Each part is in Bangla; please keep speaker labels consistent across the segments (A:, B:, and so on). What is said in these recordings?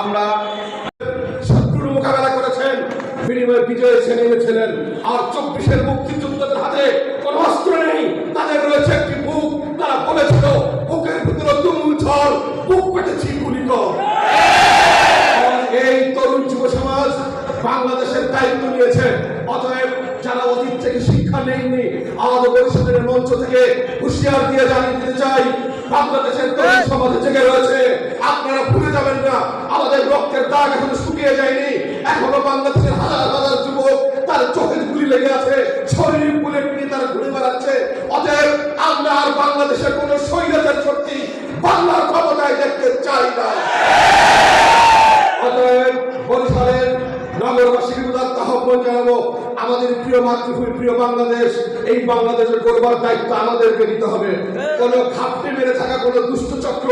A: আমরা শত্রুর মোকাবেলা করেছেন, বিনিময়ে বিজয় ছেড়ে এনেছিলেন। আর চব্বিশের মুক্তিযোদ্ধাদের হাতে অস্ত্র নেই। তাদের রয়েছে একটি বুক, তারা বলেছিল, বুকের ভিতরে তুমুল ঝড়, বুক পেটেছি গুলি এই তরুণ যুব সমাজ বাংলাদেশের দায়িত্ব নিয়েছে। অতএব যারা অতীত থেকে শিক্ষা নেয়নি আমাদের পরিষদের মঞ্চ থেকে হুঁশিয়ার দিয়ে জানিয়ে দিতে চাই বাংলাদেশের তরুণ সমাজে জেগে রয়েছে। আপনারা ভুলে যাবেন না আমাদের রক্তের দাগ এখনও শুকিয়ে যায়নি। এখনও বাংলাদেশের হাজার হাজার যুবক তার চোখের গুলি লেগে আছে শরীর বুলেট নিয়ে তারা ঘুরে বেড়াচ্ছে অতএব আমরা আর বাংলাদেশের কোন স্বৈরাচার শক্তি বাংলার ক্ষমতায় দেখতে চাই না। অতএব বরিশালের নগরবাসীকে উদাত্ত আহ্বান জানাব। আমাদের প্রিয় মাতৃভূমি, প্রিয় বাংলাদেশ, এই বাংলাদেশের করবার দায়িত্ব আমাদেরকে নিতে হবে। কোন খাপটে মেরে থাকা, কোন দুষ্ট চক্র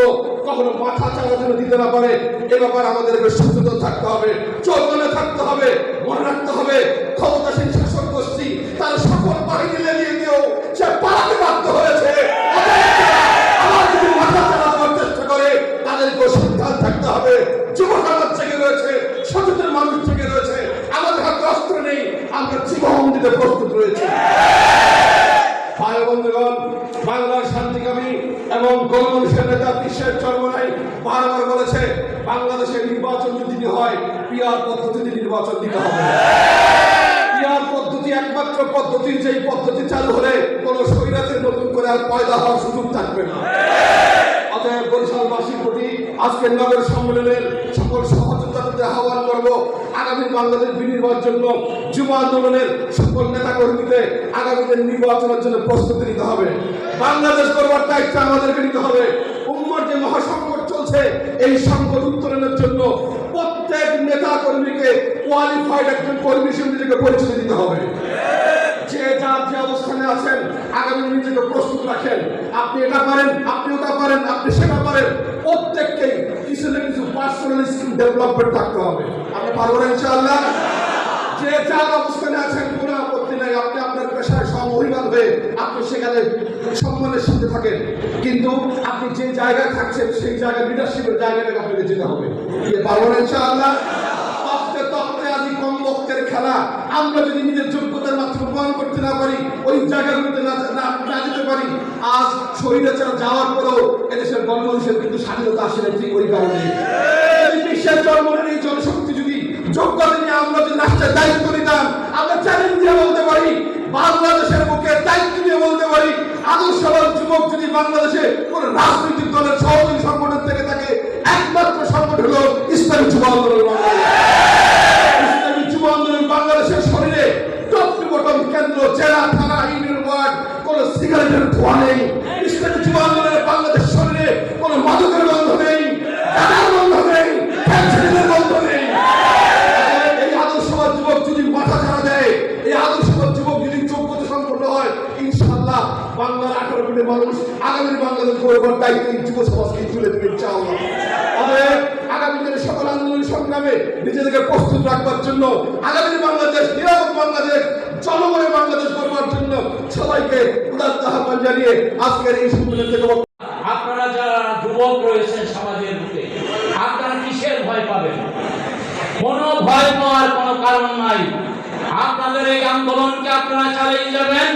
A: কখনো মাথা চালা যেন দিতে না পারে, এ ব্যাপারে আমাদেরকে সচেতন থাকতে হবে চৌকনে থাকতে হবে, মনে রাখতে হবে, ক্ষমতাসীন শাসক গোষ্ঠী তার সকল বাহিনী লেগিয়ে দিয়েও সে পালাতে বাধ্য হয়েছে। থাকতে হবে। যুব সমাজ থেকে রয়েছে, সচেতন মানুষ থেকে রয়েছে আমাদের হাতে অস্ত্র নেই আমরা জীবন দিতে প্রস্তুত রয়েছে। ভাই বন্ধুগণ বাংলার শান্তিকামী এবং গণমানুষের নেতা বিশ্বের চর্মনাই বারবার বলেছে বাংলাদেশের নির্বাচন যদি হয়, পিয়ার পদ্ধতিতে নির্বাচন দিতে হবে। পিয়ার পদ্ধতি একমাত্র পদ্ধতি, যেই পদ্ধতি চালু হলে কোন স্বৈরাচের নতুন করে আর পয়দা হওয়ার সুযোগ থাকবে না। আজকের নগর সম্মেলনের সকল সহযোগিতাদের আহ্বান করব। আগামী বাংলাদেশ বিনির্বাচনের জন্য, যুব আন্দোলনের সকল নেতা কর্মীদের আগামী দিনের নির্বাচনের জন্য প্রস্তুতি নিতে হবে। বাংলাদেশ করবার দায়িত্ব আমাদেরকে নিতে হবে। উম্মার যে মহাসংকট চলছে, এই সংকট উত্তরণের জন্য প্রত্যেক নেতা কর্মীকে কোয়ালিফাইড একজন কর্মী হিসেবে নিজেকে পরিচয় দিতে হবে। যে যার যে অবস্থানে আছেন আগামী নিজেকে প্রস্তুত রাখেন। আপনি এটা পারেন আপনি ওটা পারেন, আপনি সেটা পারেন। পার্সোনাল স্কিল ডেভেলপমেন্ট থাকতে হবে। আপনি পারবেন ইনশাআল্লাহ। যে যার অবস্থানে আছেন, কোনো আপত্তি নাই। আপনি আপনার পেশায় সমহিমান হয়ে আপনি সেখানে সম্মানের সাথে থাকেন। কিন্তু আপনি যে জায়গায় থাকছেন, সেই জায়গায় লিডারশিপের জায়গাটাকে আপনাকে যেতে হবে। পারবেন ইনশাআল্লাহ? খেলা। আমরা যদি নিজের যোগ্যতার মাত্র প্রমাণ করতে না পারি, ওই জায়গাগুলোতে না যেতে পারি, আজ শরীরাচার যাওয়ার পরেও এদেশের গণমানুষের কিন্তু স্বাধীনতা আসে না ঠিক ওই কারণে। বিশ্বের জন্মের এই জনশক্তি যদি যোগ্যতা নিয়ে আমরা যদি রাষ্ট্রের দায়িত্ব নিতাম, আমরা চ্যালেঞ্জ দিয়ে বলতে পারি, বাংলাদেশের বুকে দায়িত্ব নিয়ে বলতে পারি, আদর্শবান যুবক যদি বাংলাদেশে কোন রাজনৈতিক দলের সহযোগী সংগঠন থেকে থাকে, একমাত্র সংগঠন হল ইসলামী যুব আন্দোলন। মানুষ আগামী বাংলাদেশ গৌরবের দায়িত্ব যুব সমাজকে তুলে দেবে, ইনশাআল্লাহ। অতএব আগামী দিনে সকল আন্দোলন সংগ্রামে নিজেদেরকে প্রস্তুত রাখবার জন্য, আগামী বাংলাদেশ, নিরাপদ বাংলাদেশ, জনগণের বাংলাদেশ করবার জন্য সবাইকে উদাত্ত আহ্বান জানিয়ে আজকের এই সম্মেলন থেকে
B: আপনারা যারা যুবক রয়েছেন সমাজের বুকে, আপনারা কিসের ভয় পাবেন? কোনো ভয় পাওয়ার কোনো কারণ নাই। আপনাদের এই আন্দোলনকে আপনারা চালিয়ে যাবেন।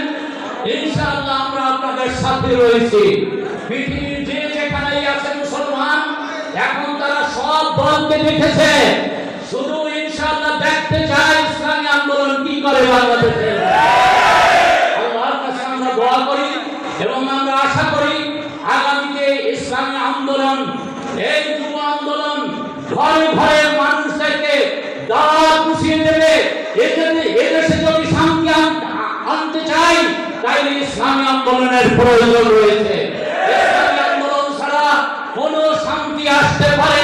B: ইনশাআল্লাহ আমরা আপনাদের সাথে রয়েছি। পৃথিবীর যে যেখানেই আছে মুসলমান, এখন তারা সব দলকে দেখেছে। শুধু ইনশাআল্লাহ দেখতে চায় ইসলামী আন্দোলন কি করে বাংলাদেশে। আল্লাহর কাছে আমরা দোয়া করি এবং আমরা আশা করি আগামীতে ইসলামী আন্দোলন, এই যুব আন্দোলন ঘরে ঘরে মানুষদেরকে দাওয়া পুষিয়ে দেবে। এদেশে যদি শান্তি আনতে চাই তাইলে ইসলামী আন্দোলনের প্রয়োজন রয়েছে। ইসলামী আন্দোলন ছাড়া কোনো শান্তি আসতে পারে